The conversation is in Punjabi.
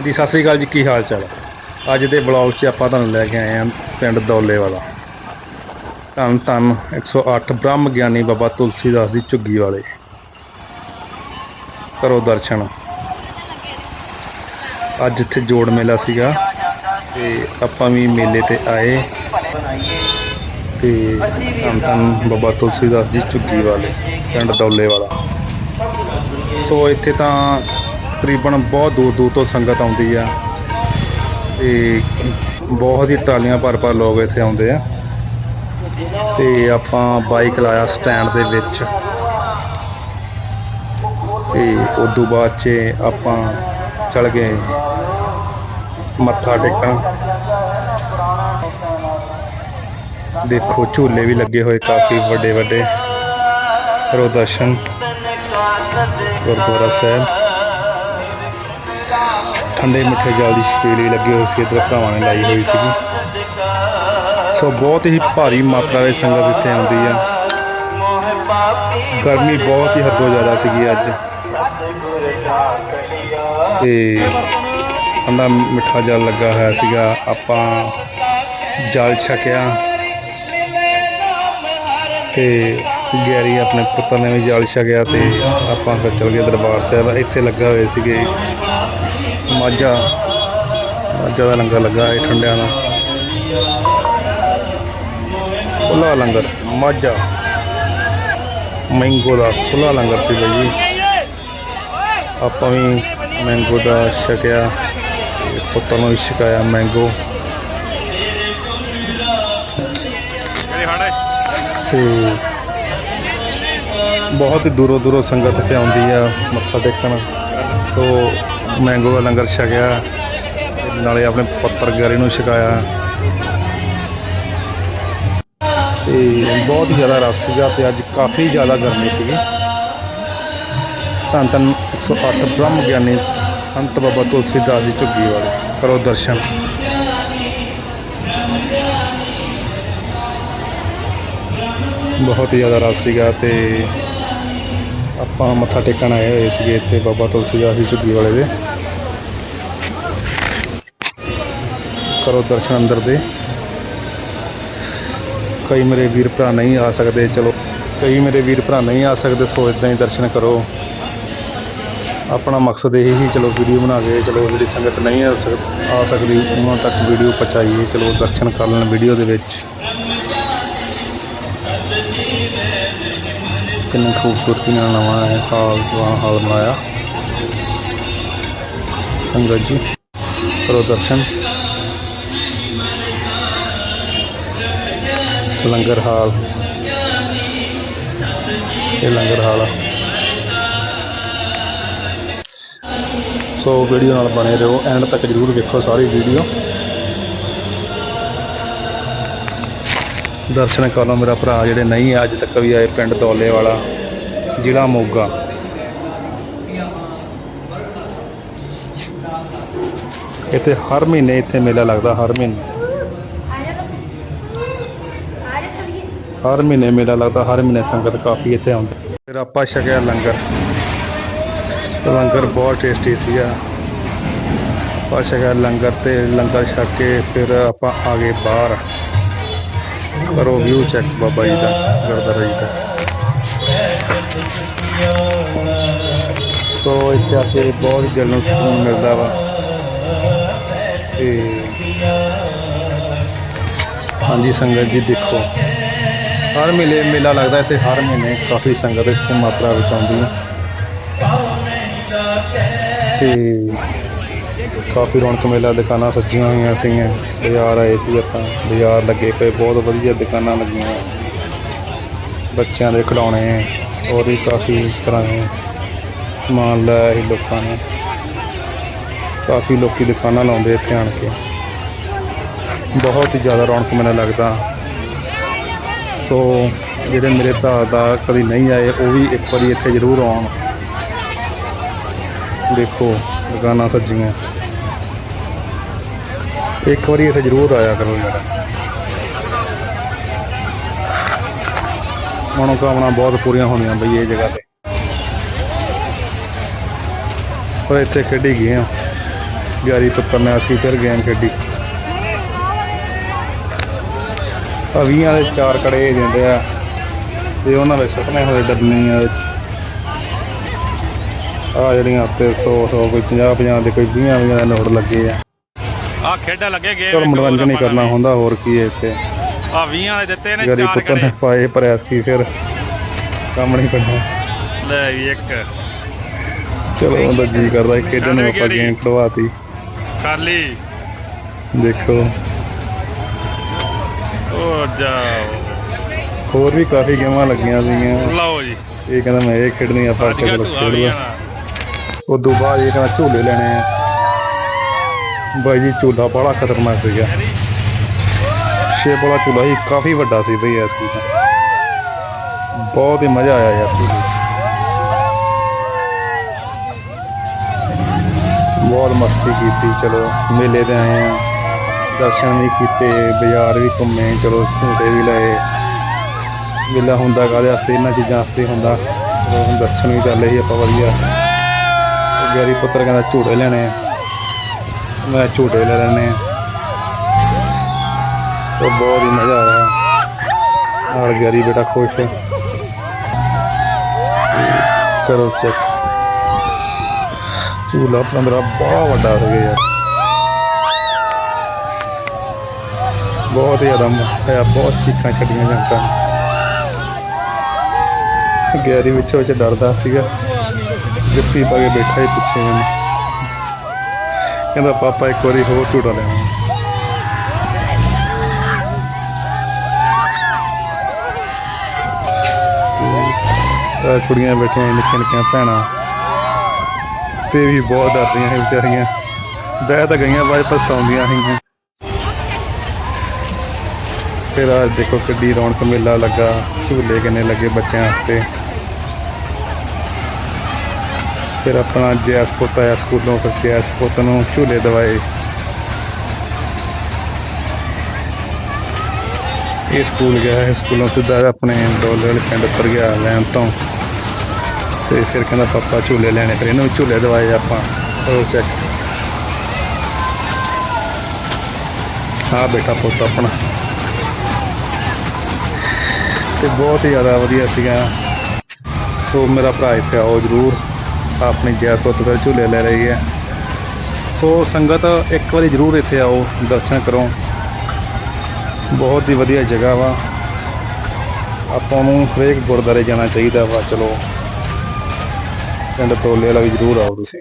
ਹਾਂਜੀ, ਸਤਿ ਸ੍ਰੀ ਅਕਾਲ ਜੀ, ਕੀ ਹਾਲ ਚਾਲ ਹੈ ਅੱਜ ਦੇ ਬਲੌਗ 'ਚ ਆਪਾਂ ਤੁਹਾਨੂੰ ਲੈ ਕੇ ਆਏ ਹਾਂ ਪਿੰਡ ਦੌਲੇ ਵਾਲਾ। ਧੰਨ ਧੰਨ 108 ਬ੍ਰਹਮ ਗਿਆਨੀ ਬਾਬਾ ਤੁਲਸੀਦਾਸ ਦੀ ਝੁੱਗੀ ਵਾਲੇ। ਕਰੋ ਦਰਸ਼ਨ। ਅੱਜ ਇੱਥੇ ਜੋੜ ਮੇਲਾ ਸੀਗਾ ਤੇ ਆਪਾਂ ਵੀ ਮੇਲੇ ਤੇ ਆਏ। ਤੇ ਧੰਨ ਧੰਨ ਬਾਬਾ ਤੁਲਸੀਦਾਸ ਦੀ ਝੁੱਗੀ ਵਾਲੇ, ਪਿੰਡ ਦੌਲੇ ਵਾਲਾ। ਸੋ ਇੱਥੇ ਤਾਂ ਤਕਰੀਬਨ ਬਹੁਤ ਦੂਰ ਦੂਰ ਤੋਂ ਸੰਗਤ ਆਉਂਦੀ ਆ। ਤੇ ਬਹੁਤ ਹੀ ਟਰਾਲੀਆਂ ਭਰ ਭਰ ਲੋਕ ਇੱਥੇ ਆਉਂਦੇ ਆ। ਤੇ ਆਪਾਂ ਬਾਈਕ ਲਾਇਆ ਸਟੈਂਡ ਦੇ ਵਿੱਚ। ਤੇ ਉਸ ਤੋਂ ਬਾਅਦ ਚ ਆਪਾਂ ਚਲ ਗਏ ਮੱਥਾ ਟੇਕਣ। ਦੇਖੋ ਝੂਲੇ ਵੀ ਲੱਗੇ ਹੋਏ ਕਾਫੀ ਵੱਡੇ ਵੱਡੇ। ਪ੍ਰਦਰਸ਼ਨ ਗੁਰਦੁਆਰਾ ਸਾਹਿਬ। ਠੰਡੇ ਮਿੱਠੇ ਜਲ ਦੀ ਛਪੀਲ ਵੀ ਲੱਗੀ ਹੋਈ ਸੀ, ਇਧਰ ਭਰਾਵਾਂ ਨੇ ਲਾਈ ਹੋਈ ਸੀਗੀ। ਸੋ ਬਹੁਤ ਹੀ ਭਾਰੀ ਮਾਤਰਾ ਵਿੱਚ ਸੰਗਤ ਇੱਥੇ ਆਉਂਦੀ ਆ। ਗਰਮੀ ਬਹੁਤ ਹੀ ਹੱਦੋਂ ਜ਼ਿਆਦਾ ਸੀਗੀ ਅੱਜ। ਤੇ ਠੰਡਾ ਮਿੱਠਾ ਜਲ ਲੱਗਾ ਹੋਇਆ ਸੀਗਾ। ਆਪਾਂ ਜਲ ਛਕਿਆ। ਤੇ ਗੈਰੀ ਆਪਣੇ ਪੁੱਤਰ ਨੇ ਵੀ ਜਲ ਛਕਿਆ ਤੇ ਆਪਾਂ ਫਿਰ ਚਲ ਗਏ ਦਰਬਾਰ ਸਾਹਿਬ। ਇੱਥੇ ਲੱਗਾ ਹੋਏ ਸੀਗੇ। ਮਾਝਾ। ਮਾਝਾ ਦਾ ਲੰਗਰ ਲੱਗਾ ਹੈ ਠੰਡਿਆਂ ਦਾ। ਖੁੱਲਾ ਲੰਗਰ, ਮਾਝਾ। ਮੈਂਗੋ ਦਾ ਖੁੱਲਾ ਲੰਗਰ ਸੀ ਬਈ। ਜੀ ਆਪਾਂ ਵੀ ਮੈਂਗੋ ਦਾ ਛਕਿਆ, ਤੇ ਪੁੱਤਰ ਨੂੰ ਵੀ ਛਕਾਇਆ ਮੈਂਗੋ। ਤੇ ਬਹੁਤ ਹੀ ਦੂਰੋਂ ਦੂਰੋਂ ਸੰਗਤ ਇੱਥੇ ਆਉਂਦੀ ਆ, ਮੱਥਾ ਟੇਕਣ। ਸੋ ਮੈਂਗੋ ਦਾ ਲੰਗਰ ਛਕਿਆ। ਨਾਲੇ ਆਪਣੇ ਪੁੱਤਰ ਗੈਰੀ ਨੂੰ ਛਕਾਇਆ। ਤੇ ਬਹੁਤ ਹੀ ਜ਼ਿਆਦਾ ਰਸ ਸੀਗਾ ਤੇ ਅੱਜ ਕਾਫੀ ਜ਼ਿਆਦਾ ਗਰਮੀ ਸੀਗੀ। ਧੰਨ ਧੰਨ 108 ਬ੍ਰਹਮ ਗਿਆਨੀ ਸੰਤ ਬਾਬਾ ਤੁਲਸੀਦਾਸ ਜੀ ਝੁੱਗੀ ਵਾਲੇ। ਕਰੋ ਦਰਸ਼ਨ। ਬਹੁਤ ਹੀ ਜ਼ਿਆਦਾ ਰਸ ਸੀਗਾ ਤੇ ਆਪਾਂ ਮੱਥਾ ਟੇਕਣ ਆਏ ਹੋਏ ਸੀਗੇ ਇੱਥੇ ਬਾਬਾ ਤੁਲਸੀਦਾਸ ਜੀ ਝੁੱਗੀ ਵਾਲੇ ਦੇ। ਕਰੋ ਦਰਸ਼ਨ ਅੰਦਰ ਦੇ। ਕਈ ਮੇਰੇ ਵੀਰ ਭਰਾ ਨਹੀਂ ਆ ਸਕਦੇ, ਚਲੋ। ਕਈ ਮੇਰੇ ਵੀਰ ਭਰਾ ਨਹੀਂ ਆ ਸਕਦੇ, ਸੋ ਇਦਾਂ ਹੀ ਦਰਸ਼ਨ ਕਰੋ। ਆਪਣਾ ਮਕਸਦ ਇਹ ਹੀ, ਚਲੋ ਵੀਡੀਓ ਬਣਾ ਕੇ, ਚਲੋ ਜਿਹੜੀ ਸੰਗਤ ਨਹੀਂ ਆ ਸਕ- ਆ ਸਕਦੀ ਉਹਨਾਂ ਤੱਕ ਵੀਡੀਓ ਪਹੁੰਚਾਈਏ, ਚਲੋ ਦਰਸ਼ਨ ਕਰ ਲੈਣ ਵੀਡੀਓ ਦੇ ਵਿੱਚ। ਕਿੰਨੀ ਖੂਬਸੂਰਤੀ ਨਾਲ ਨਵਾਂ ਹੈ ਹਾਲ, ਨਵਾਂ ਹਾਲ ਬਣਾਇਆ। ਸੰਗਤ ਜੀ, ਕਰੋ ਦਰਸ਼ਨ। ਲੰਗਰ ਹਾਲ। ਇਹ ਲੰਗਰ ਹਾਲ ਸੋ ਵੀਡੀਓ ਨਾਲ ਬਣੇ ਰਹੋ ਐਂਡ ਤੱਕ ਜਰੂਰ ਵੇਖੋ ਸਾਰੀ ਵੀਡੀਓ ਦਰਸ਼ਨ ਕਰ ਲਓ ਮੇਰਾ ਭਰਾ ਜਿਹੜੇ ਨਹੀਂ ਅੱਜ ਤੱਕ ਵੀ ਆਏ ਪਿੰਡ ਦੌਲੇ ਵਾਲਾ, ਜ਼ਿਲ੍ਹਾ ਮੋਗਾ। ਇੱਥੇ ਹਰ ਮਹੀਨੇ ਇੱਥੇ ਮੇਲਾ ਲੱਗਦਾ, ਹਰ ਮਹੀਨੇ। ਹਰ ਮਹੀਨੇ ਮੇਲਾ ਲੱਗਦਾ, ਹਰ ਮਹੀਨੇ ਸੰਗਤ ਕਾਫੀ ਇੱਥੇ ਆਉਂਦੀ। ਫਿਰ ਆਪਾਂ ਛਕਿਆ ਲੰਗਰ। ਲੰਗਰ ਬਹੁਤ ਟੇਸਟੀ ਸੀਗਾ। ਆਪਾਂ ਛਕਿਆ ਲੰਗਰ ਤੇ ਲੰਗਰ ਛਕ ਕੇ ਫਿਰ ਆਪਾਂ ਆ ਗਏ ਬਾਹਰ। ਕਰੋ ਵਿਊ ਚੈੱਕ ਬਾਬਾ ਜੀ ਦਾ, ਗੁਰਦੁਆਰਾ ਜੀ ਦਾ। ਸੋ ਇੱਥੇ ਆ ਕੇ ਬਹੁਤ ਦਿਲ ਨੂੰ ਸਕੂਨ ਮਿਲਦਾ ਵਾ। ਤੇ ਹਾਂਜੀ, ਸੰਗਤ ਜੀ ਦੇਖੋ, ਹਰ ਮੇਲੇ, ਮੇਲਾ ਲੱਗਦਾ ਇੱਥੇ, ਹਰ ਮਹੀਨੇ ਕਾਫੀ ਸੰਗਤ ਇੱਥੇ ਮਾਤਰਾ ਵਿੱਚ ਆਉਂਦੀ ਹੈ। ਤੇ ਕਾਫੀ ਰੌਣਕ ਮੇਲਾ, ਦੁਕਾਨਾਂ ਸੱਜੀਆਂ ਹੋਈਆਂ ਸੀਗੀਆਂ। ਬਾਜ਼ਾਰ ਆਏ ਸੀ ਆਪਾਂ। ਬਾਜ਼ਾਰ ਲੱਗੇ ਪਏ, ਬਹੁਤ ਵਧੀਆ ਦੁਕਾਨਾਂ ਲੱਗੀਆਂ। ਬੱਚਿਆਂ ਦੇ ਖਿਡੌਣੇ, ਹੋਰ ਵੀ ਕਾਫੀ ਤਰ੍ਹਾਂ ਦੇ ਸਮਾਨ ਲਾਇਆ ਸੀ ਲੋਕਾਂ ਨੇ। ਕਾਫੀ ਲੋਕੀ ਦੁਕਾਨਾਂ ਲਾਉਂਦੇ ਇੱਥੇ ਆਣ ਕੇ। ਬਹੁਤ ਹੀ ਜ਼ਿਆਦਾ ਰੌਣਕ ਮੇਲਾ ਲੱਗਦਾ। ਸੋ ਜਿਹੜੇ ਮੇਰੇ ਭਰਾ ਦਾ ਕਦੀ ਨਹੀਂ ਆਏ, ਉਹ ਵੀ ਇੱਕ ਵਾਰੀ ਇੱਥੇ ਜ਼ਰੂਰ ਆਉਣ। ਦੇਖੋ, ਦੁਕਾਨਾਂ ਸੱਜੀਆਂ। ਇੱਕ ਵਾਰੀ ਇੱਥੇ ਜ਼ਰੂਰ ਆਇਆ ਕਰੋ ਯਾਰ। ਮਨੋਕਾਮਨਾ ਬਹੁਤ ਪੂਰੀਆਂ ਹੋਣੀਆਂ ਬਈ ਇਹ ਜਗ੍ਹਾ ਤੇ। ਪਰ ਇੱਥੇ ਖੇਡੀ ਗਏ ਆ। ਗਿਆਰੀ ਪੁੱਤਰ ਨੇ ਅਸੀਂ ਫਿਰ ਗੇਮ ਖੇਡੀ। ਅਵੀਆਂ ਦੇ ਚਾਰ ਕੜੇ ਦਿੰਦੇ ਆ। ਤੇ ਉਹਨਾਂ ਦੇ ਸੁੱਟਣੇ ਹੋਏ ਡੱਬੀਆਂ ਵਿੱਚ। ਆ ਜਿਹੜੀਆਂ ਉੱਤੇ 100 100 ਕੋਈ 50 50 ਦੇ ਕੋਈ 20 20 ਦੇ ਨੋਟ ਲੱਗੇ ਆ। ਆ ਖੇਡਾਂ ਲੱਗੇ ਗਏ ਚਲ ਮਨੋਰੰਜਨ ਹੀ ਕਰਨਾ ਹੁੰਦਾ ਹੋਰ ਕੀ ਹੈ ਇੱਥੇ। ਆ 20 ਵਾਲੇ ਦਿੱਤੇ ਨੇ ਗਰੀ ਚਾਰ ਪੁੱਤਰ ਨੇ ਕੜੇ ਪਾਏ ਪ੍ਰੈਸ ਕੀ ਫਿਰ? ਕੰਮ ਨਹੀਂ ਕਰਨਾ। ਲੈ ਵੀ ਇੱਕ। ਚਲੋ ਉਹਦਾ ਜੀ ਕਰਦਾ ਸੀ ਖੇਡਣ ਨੂੰ ਆਪਾਂ ਗੇਮ ਖੜਵਾਤੀ ਖਾਲੀ। ਦੇਖੋ। ਉਹ ਜਾਓ। ਹੋਰ ਵੀ ਕਾਫੀ ਗੇਮਾਂ ਲੱਗੀਆਂ ਸੀਗੀਆਂ। ਲਓ ਜੀ। ਇਹ ਕਹਿੰਦਾ ਮੈਂ ਇਹ ਖੇਡਣੀ ਆਪਾਂ ਅੱਜ ਖੇਡ ਆਣਾ ਉਦੋਂ ਬਾਅਦ ਇਹ ਕਹਿੰਦਾ ਝੂਲੇ ਲੈਣੇ ਆ। ਬਾਈ ਜੀ, ਝੂਲਾ ਬੜਾ ਖਤਰਨਾਕ ਸੀਗਾ। ਛੇ ਵਾਲਾ ਝੂਲਾ ਹੀ ਕਾਫੀ ਵੱਡਾ ਸੀ ਬਈ ਐਸ ਕੀ ਬਹੁਤ ਹੀ ਮਜ਼ਾ ਆਇਆ ਯਾਰ ਝੂਲੇ 'ਚ। ਬਹੁਤ ਮਸਤੀ ਕੀਤੀ, ਚਲੋ ਮੇਲੇ ਤੇ ਆਏ ਆ ਦਰਸ਼ਨ ਵੀ ਕੀਤੇ, ਬਾਜ਼ਾਰ ਵੀ ਘੁੰਮੇ, ਚਲੋ ਝੂਟੇ ਵੀ ਲਏ। ਮੇਲਾ ਹੁੰਦਾ ਕਾਹਦੇ ਵਾਸਤੇ? ਇਹਨਾਂ ਚੀਜ਼ਾਂ ਵਾਸਤੇ ਹੁੰਦਾ। ਦਰਸ਼ਨ ਵੀ ਕਰ ਲਏ ਸੀ ਆਪਾਂ ਵਧੀਆ। ਗੈਰੀ ਪੁੱਤਰ ਕਹਿੰਦਾ ਝੂਟੇ ਲੈਣੇ ਆ। ਮੈਂ ਝੂਟੇ ਲੈ ਲੈਣੇ ਆ ਉਹ ਬਹੁਤ ਹੀ ਮਜ਼ਾ ਆਇਆ। ਨਾਲ ਗੈਰੀ ਬੇਟਾ ਖੁਸ਼ ਹੈ। ਕਰੋ ਚੈੱਕ ਝੂਲਾ ਪੰਦਰਾ ਬਹੁਤ ਵੱਡਾ ਹੋ ਗਿਆ। ਯਾਰ ਬਹੁਤ ਹੀ ਜ਼ਿਆਦਾ ਮਜ਼ਾ ਬਹੁਤ ਚੀਕਾਂ ਛੱਡੀਆਂ ਜੰਕਾਂ ਗੈਰੀ ਵਿੱਚ ਵਿੱਚ ਡਰਦਾ ਸੀਗਾ। ਜੱਫੀ ਪਾ ਕੇ ਬੈਠਾ ਹੀ ਪਿੱਛੇ ਮੈਨੂੰ ਕਹਿੰਦਾ, ਪਾਪਾ, ਇੱਕ ਵਾਰੀ ਹੋਰ ਝੂਟਾ ਲੈਣਾ ਕੁੜੀਆਂ ਬੈਠੀਆਂ ਨਿੱਕੀਆਂ ਨਿੱਕੀਆਂ ਭੈਣਾਂ। ਤੇ ਵੀ ਬਹੁਤ ਡਰਦੀਆਂ ਸੀ ਵਿਚਾਰੀਆਂ। ਬਹਿ ਤਾਂ ਗਈਆਂ ਬਾਅਦ 'ਚ ਪਛਤਾਉਂਦੀਆਂ ਸੀਗੀਆਂ। ਫਿਰ ਆ ਦੇਖੋ ਕਿੱਡੀ ਰੌਣਕ ਮੇਲਾ ਲੱਗਾ। ਝੂਲੇ ਕਿੰਨੇ ਲੱਗੇ ਬੱਚਿਆਂ ਵਾਸਤੇ। ਫਿਰ ਆਪਣਾ ਜੈਸ ਪੁੱਤ ਆਇਆ ਸਕੂਲੋਂ, ਫਿਰ ਜੈਸ ਪੁੱਤ ਨੂੰ ਝੂਲੇ ਦਵਾਏ। ਇਹ ਸਕੂਲ ਗਿਆ ਹੈ ਸਕੂਲੋਂ ਸਿੱਧਾ ਆਪਣੇ ਡੋਲੇ ਵਾਲੇ ਪਿੰਡ ਉੱਪਰ ਗਿਆ ਲੈਣ ਤੋਂ। ਤੇ ਫਿਰ ਕਹਿੰਦਾ, ਪਾਪਾ, ਝੂਲੇ ਲੈਣੇ। ਫਿਰ ਇਹਨੂੰ ਝੂਲੇ ਦਵਾਏ ਆਪਾਂ, ਉਹ ਚੈੱਕ। ਹਾਂ ਬੇਟਾ ਪੁੱਤ ਆਪਣਾ। ਤੇ ਬਹੁਤ ਹੀ ਜ਼ਿਆਦਾ ਵਧੀਆ ਸੀਗਾ। ਸੋ ਮੇਰਾ ਭਰਾ ਇੱਥੇ ਆਓ ਜਰੂਰ। ਆਪਣੀ ਜੈਸਪੁੱਤ ਫਿਰ ਝੂਲੇ ਲੈ ਰਹੀ ਹੈ। ਸੋ ਸੰਗਤ ਇੱਕ ਵਾਰੀ ਜਰੂਰ ਇੱਥੇ ਆਓ, ਦਰਸ਼ਨ ਕਰੋ। ਬਹੁਤ ਹੀ ਵਧੀਆ ਜਗ੍ਹਾ ਵਾ। ਆਪਾਂ ਨੂੰ ਹਰੇਕ ਗੁਰਦਾਰੇ ਜਾਣਾ ਚਾਹੀਦਾ ਵਾ। ਚਲੋ, ਪਿੰਡ ਤੋਲੇ ਵਾਲਾ ਵੀ ਜਰੂਰ ਆਓ ਤੁਸੀਂ।